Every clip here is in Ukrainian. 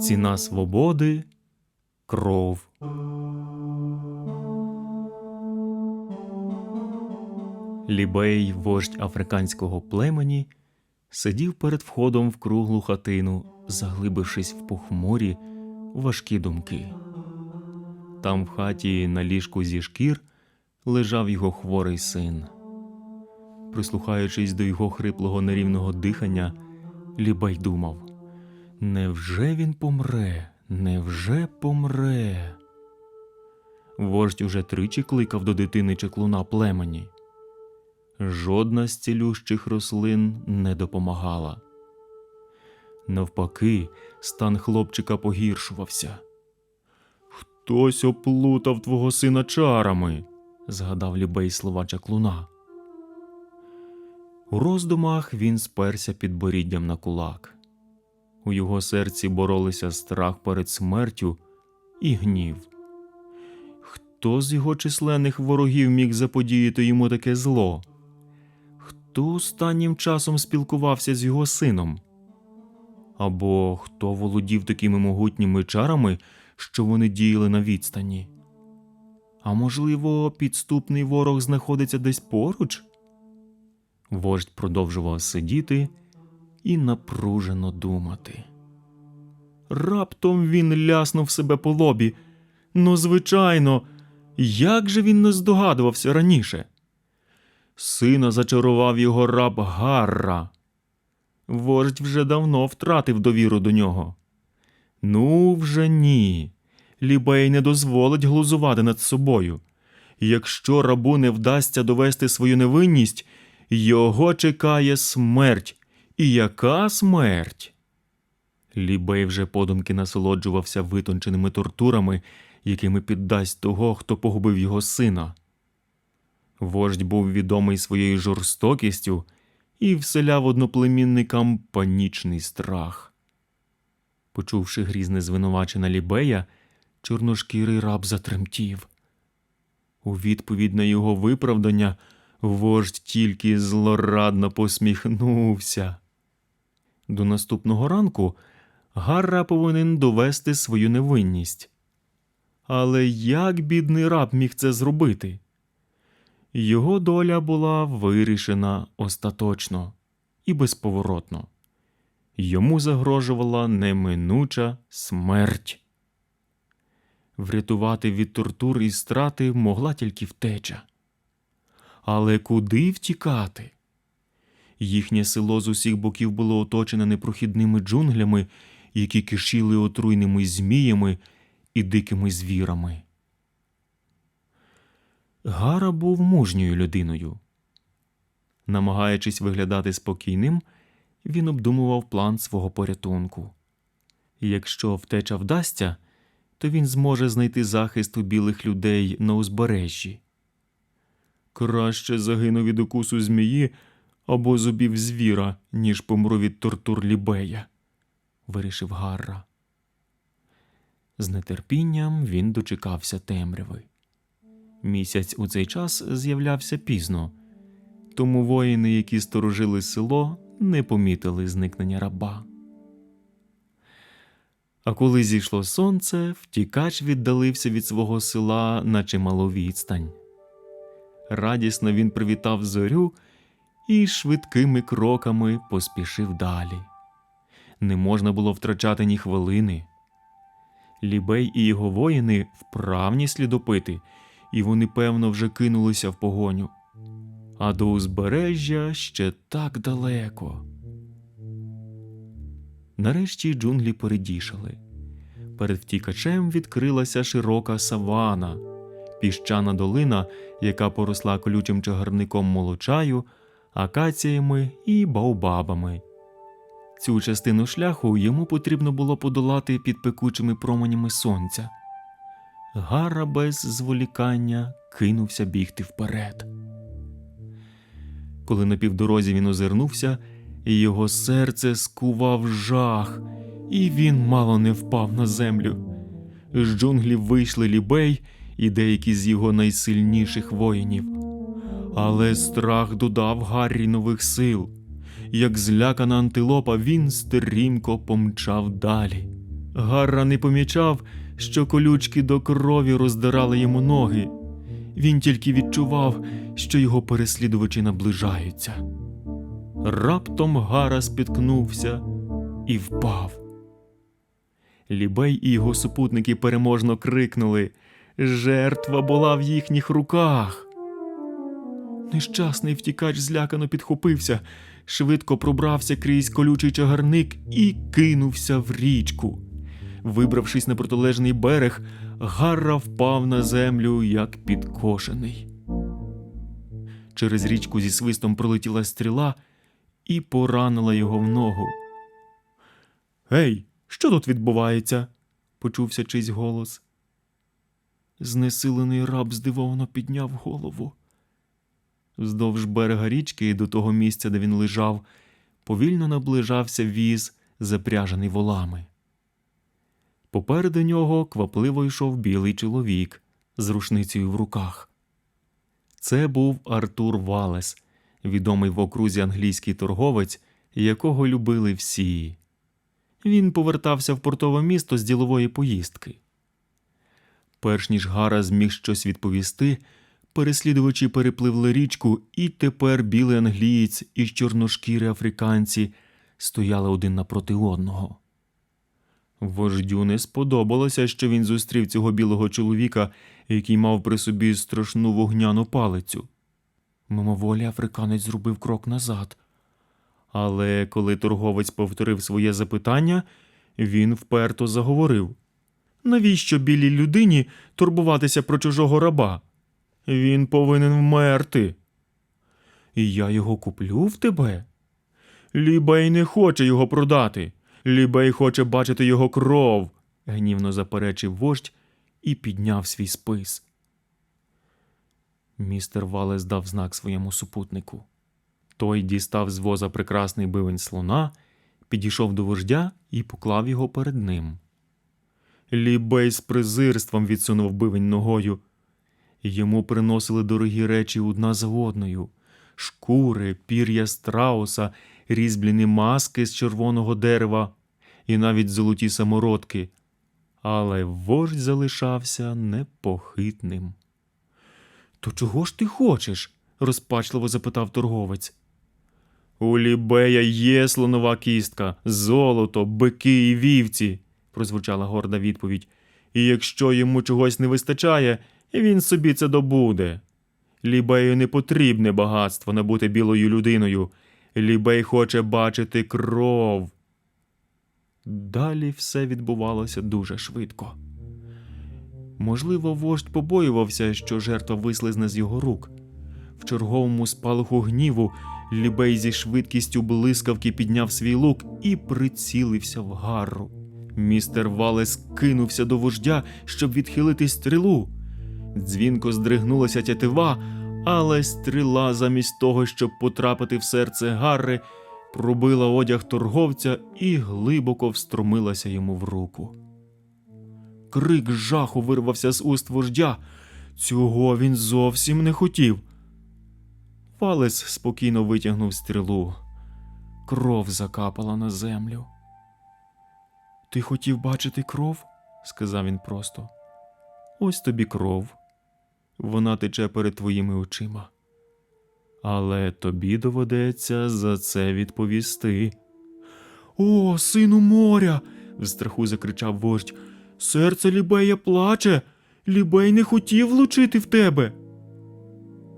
Ціна свободи кров. Лібей, вождь африканського племені, сидів перед входом в круглу хатину, заглибившись в похмурі важкі думки. Там в хаті на ліжку зі шкір лежав його хворий син. Прислухаючись до його хриплого нерівного дихання, Лібей думав: Невже він помре? Невже помре? Вождь уже тричі кликав до дитини чеклуна племені. Жодна з цілющих рослин не допомагала. Навпаки, стан хлопчика погіршувався. Хтось оплутав твого сина чарами, згадав Лібей слова чаклуна. У роздумах він сперся під боріддям на кулак. У його серці боролися страх перед смертю і гнів. Хто з його численних ворогів міг заподіяти йому таке зло? Хто останнім часом спілкувався з його сином? Або хто володів такими могутніми чарами, що вони діяли на відстані? А можливо, підступний ворог знаходиться десь поруч? Вождь продовжував сидіти і напружено думати. Раптом він ляснув себе по лобі. Ну, звичайно, як же він не здогадувався раніше? Сина зачарував його раб Гарра. Вождь вже давно втратив довіру до нього. Ну, вже ні. Лібей не дозволить глузувати над собою. Якщо рабу не вдасться довести свою невинність, його чекає смерть. І яка смерть? Лібей вже подумки насолоджувався витонченими тортурами, якими піддасть того, хто погубив його сина. Вождь був відомий своєю жорстокістю і вселяв одноплемінникам панічний страх. Почувши грізне звинувачення Лібея, чорношкірий раб затремтів. У відповідь на його виправдання вождь тільки злорадно посміхнувся. До наступного ранку Гарра повинен довести свою невинність. Але як бідний раб міг це зробити? Його доля була вирішена остаточно і безповоротно. Йому загрожувала неминуча смерть. Врятувати від тортур і страти могла тільки втеча. Але куди втікати? Їхнє село з усіх боків було оточене непрохідними джунглями, які кишіли отруйними зміями і дикими звірами. Гара був мужньою людиною. Намагаючись виглядати спокійним, він обдумував план свого порятунку. Якщо втеча вдасться, то він зможе знайти захист у білих людей на узбережжі. Краще загину від укусу змії або зубів звіра, ніж помру від тортур лібея, вирішив Гарра. З нетерпінням він дочекався темряви. Місяць у цей час з'являвся пізно, тому воїни, які сторожили село, не помітили зникнення раба. А коли зійшло сонце, втікач віддалився від свого села на чималу відстань. Радісно він привітав зорю і швидкими кроками поспішив далі. Не можна було втрачати ні хвилини. Лібей і його воїни вправні слідопити, і вони, певно, вже кинулися в погоню. А до узбережжя ще так далеко. Нарешті джунглі передішали. Перед втікачем відкрилася широка савана, піщана долина, яка поросла колючим чагарником молочаю, акаціями і баобабами. Цю частину шляху йому потрібно було подолати під пекучими променями сонця. Гара без зволікання кинувся бігти вперед. Коли на півдорозі він озирнувся, його серце скував жах, і він мало не впав на землю. З джунглів вийшли лібей і деякі з його найсильніших воїнів. Але страх додав Гаррі нових сил. Як злякана антилопа, він стрімко помчав далі. Гарра не помічав, що колючки до крові роздирали йому ноги. Він тільки відчував, що його переслідувачі наближаються. Раптом Гара спіткнувся і впав. Лібей і його супутники переможно крикнули Жертва була в їхніх руках. Нещасний втікач злякано підхопився, швидко пробрався крізь колючий чагарник і кинувся в річку. Вибравшись на протилежний берег, Гарра впав на землю, як підкошений. Через річку зі свистом пролетіла стріла і поранила його в ногу. Гей, що тут відбувається? почувся чийсь голос. Знесилений раб здивовано підняв голову. Вздовж берега річки до того місця, де він лежав, повільно наближався віз, запряжений волами. Попереду нього квапливо йшов білий чоловік з рушницею в руках. Це був Артур Валес, відомий в окрузі англійський торговець, якого любили всі. Він повертався в портове місто з ділової поїздки. Перш ніж Гара зміг щось відповісти, переслідувачі перепливли річку, і тепер білий англієць і чорношкірі африканці стояли один напроти одного. Вождю не сподобалося, що він зустрів цього білого чоловіка, який мав при собі страшну вогняну палицю. Мимоволі африканець зробив крок назад. Але коли торговець повторив своє запитання, він вперто заговорив Навіщо білій людині турбуватися про чужого раба? Він повинен вмерти. І я його куплю в тебе. Лібей не хоче його продати. Лібей хоче бачити його кров, гнівно заперечив вождь і підняв свій спис. Містер Валес дав знак своєму супутнику. Той дістав з воза прекрасний бивень слона, підійшов до вождя і поклав його перед ним. Лібей з презирством відсунув бивень ногою. Йому приносили дорогі речі одна за одною шкури, пір'я страуса, різьблені маски з червоного дерева і навіть золоті самородки. Але вождь залишався непохитним. То чого ж ти хочеш? розпачливо запитав торговець. У Лібея є слонова кістка, золото, бики і вівці, прозвучала горда відповідь. І якщо йому чогось не вистачає, він собі це добуде. Лібею не потрібне багатство набути білою людиною. Лібей хоче бачити кров. Далі все відбувалося дуже швидко. Можливо, вождь побоювався, що жертва вислизне з його рук. В черговому спалаху гніву Лібей зі швидкістю блискавки підняв свій лук і прицілився в гару. Містер Валес кинувся до вождя, щоб відхилити стрілу. Дзвінко здригнулася тятива, але стріла, замість того, щоб потрапити в серце Гарри, пробила одяг торговця і глибоко встромилася йому в руку. Крик жаху вирвався з уст вождя. Цього він зовсім не хотів. Валес спокійно витягнув стрілу. Кров закапала на землю. Ти хотів бачити кров? сказав він просто. Ось тобі кров. Вона тече перед твоїми очима. Але тобі доведеться за це відповісти. О, сину моря. в страху закричав вождь. Серце Лібея плаче. Лібей не хотів влучити в тебе.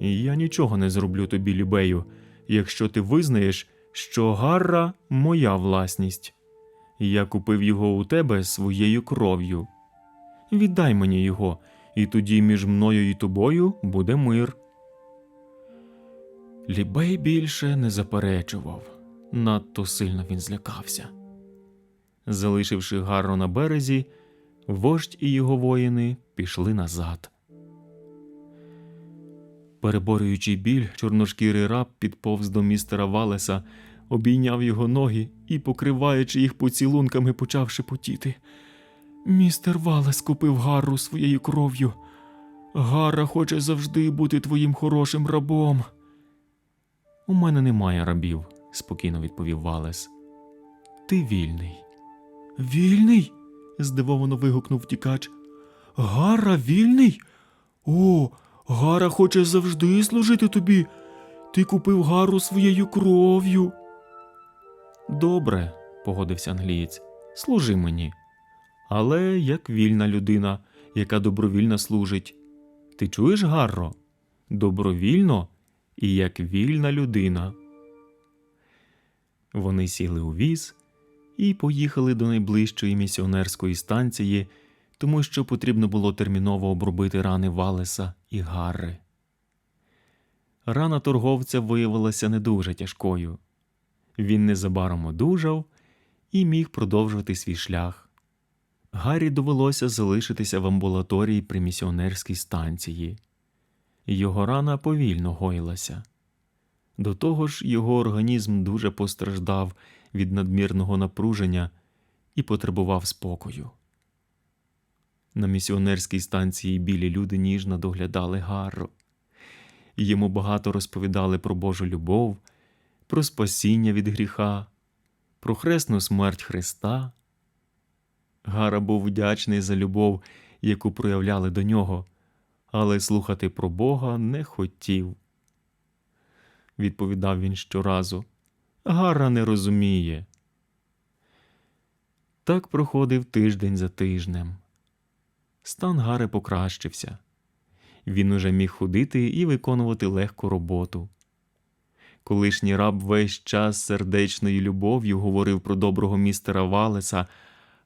Я нічого не зроблю тобі, Лібею, якщо ти визнаєш, що Гарра моя власність. Я купив його у тебе своєю кров'ю. Віддай мені його, і тоді між мною і тобою буде мир. Лібей більше не заперечував, надто сильно він злякався. Залишивши Гарру на березі, вождь і його воїни пішли назад. Переборюючи біль, чорношкірий раб підповз до містера Валеса, обійняв його ноги і, покриваючи їх поцілунками, почав шепотіти. Містер Валес купив Гарру своєю кров'ю. Гара хоче завжди бути твоїм хорошим рабом. У мене немає рабів, спокійно відповів Валес. Ти вільний. Вільний? здивовано вигукнув втікач. Гара вільний? О, Гара хоче завжди служити тобі. Ти купив Гару своєю кров'ю. Добре, погодився англієць. Служи мені. Але як вільна людина, яка добровільно служить. Ти чуєш, Гарро? Добровільно і як вільна людина. Вони сіли у віз і поїхали до найближчої місіонерської станції, тому що потрібно було терміново обробити рани Валеса і Гарри. Рана торговця виявилася не дуже тяжкою. Він незабаром одужав і міг продовжувати свій шлях. Гаррі довелося залишитися в амбулаторії при місіонерській станції. Його рана повільно гоїлася. До того ж, його організм дуже постраждав від надмірного напруження і потребував спокою. На місіонерській станції білі люди ніжно доглядали Гарро. Йому багато розповідали про Божу любов, про спасіння від гріха, про хресну смерть Христа. Гара був вдячний за любов, яку проявляли до нього, але слухати про Бога не хотів. Відповідав він щоразу. Гара не розуміє. Так проходив тиждень за тижнем. Стан Гари покращився. Він уже міг ходити і виконувати легку роботу. Колишній раб весь час сердечною любов'ю говорив про доброго містера Валеса,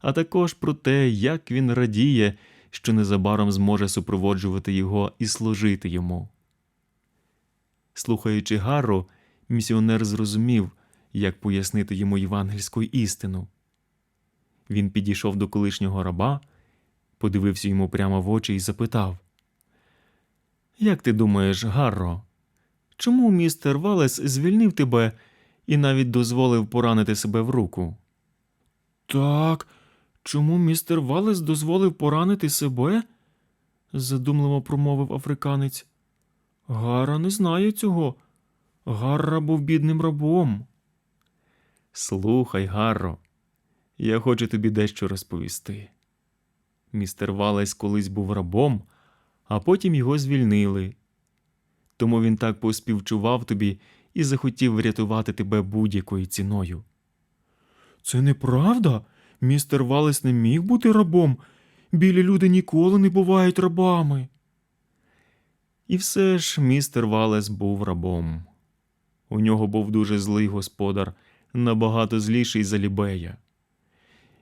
а також про те, як він радіє, що незабаром зможе супроводжувати його і служити йому. Слухаючи Гарру, місіонер зрозумів, як пояснити йому євангельську істину. Він підійшов до колишнього раба, подивився йому прямо в очі і запитав: Як ти думаєш, Гарро, чому містер Валес звільнив тебе і навіть дозволив поранити себе в руку? Так, чому містер Валес дозволив поранити себе? задумливо промовив африканець. Гара не знає цього. Гарра був бідним рабом. Слухай, Гарро, я хочу тобі дещо розповісти. Містер Валес колись був рабом, а потім його звільнили. Тому він так поспівчував тобі і захотів врятувати тебе будь-якою ціною. Це неправда. Містер Валес не міг бути рабом. Білі люди ніколи не бувають рабами. І все ж містер Валес був рабом. У нього був дуже злий господар, набагато зліший за лібея.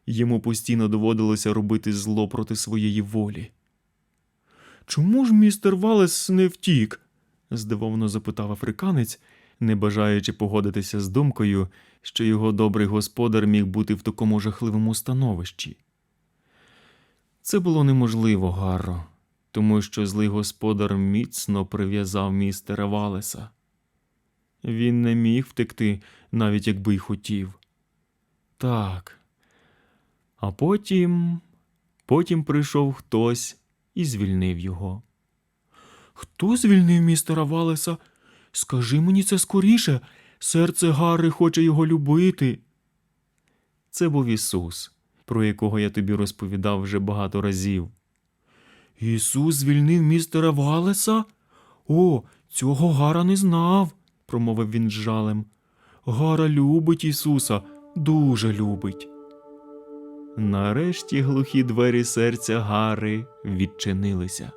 Йому постійно доводилося робити зло проти своєї волі. Чому ж містер Валес не втік? Здивовано запитав африканець, не бажаючи погодитися з думкою, що його добрий господар міг бути в такому жахливому становищі. Це було неможливо, Гарро, тому що злий господар міцно прив'язав містера Валеса. Він не міг втекти, навіть якби й хотів. Так. А потім. Потім прийшов хтось і звільнив його. Хто звільнив містера Валеса? Скажи мені це скоріше. Серце Гарри хоче його любити. Це був Ісус, про якого я тобі розповідав вже багато разів. Ісус звільнив містера Валеса? О, цього Гара не знав, промовив він з жалем. Гара любить Ісуса, дуже любить. Нарешті глухі двері серця Гари відчинилися.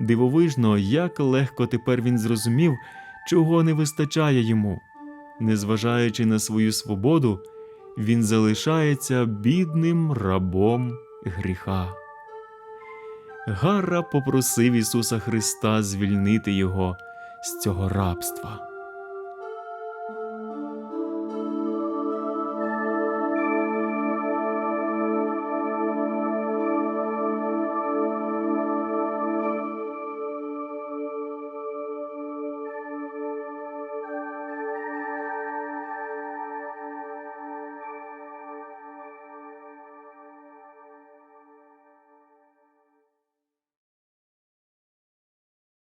Дивовижно, як легко тепер він зрозумів, чого не вистачає йому. Незважаючи на свою свободу, він залишається бідним рабом гріха. Гарра попросив Ісуса Христа звільнити його з цього рабства.